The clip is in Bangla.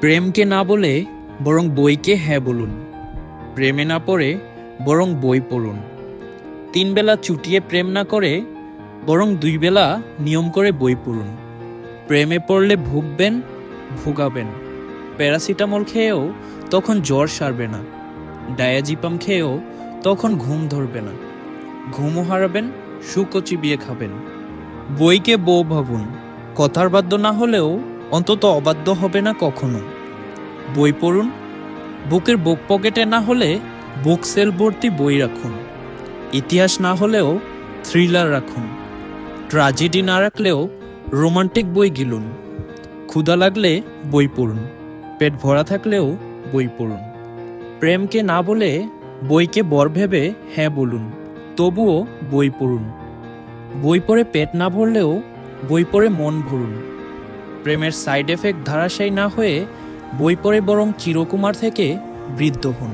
প্রেমকে না বলে বরং বইকে হ্যাঁ বলুন। প্রেমে না পড়ে বরং বই পড়ুন। তিন বেলা চুটিয়ে প্রেম না করে বরং দুই বেলা নিয়ম করে বই পড়ুন। প্রেমে পড়লে ভুগবেন, ভোগাবেন। প্যারাসিটামল খেয়েও তখন জ্বর সারবে না। ডায়াজিপাম খেয়েও তখন ঘুম ধরবে না। ঘুমও হারাবেন, সুখও চিবিয়ে খাবেন। বইকে বউ ভাবুন। কথার বাধ্য না হলেও অন্তত অবাধ্য হবে না কখনো। বই পড়ুন। বুকের বুক পকেটে না হলে বুক সেল ভর্তি বই রাখুন। ইতিহাস না হলেও থ্রিলার রাখুন। ট্রাজেডি না রাখলেও রোমান্টিক বই গিলুন। ক্ষুধা লাগলে বই পড়ুন। পেট ভরা থাকলেও বই পড়ুন। প্রেমকে না বলে বইকে বর ভেবে হ্যাঁ বলুন, তবুও বই পড়ুন। বই পড়ে পেট না ভরলেও বই পড়ে মন ভরুন। প্রেমের সাইড এফেক্ট ধারাশায়ী না হয়ে বই পড়ে বরং চিরকুমার থেকে বৃদ্ধ হন।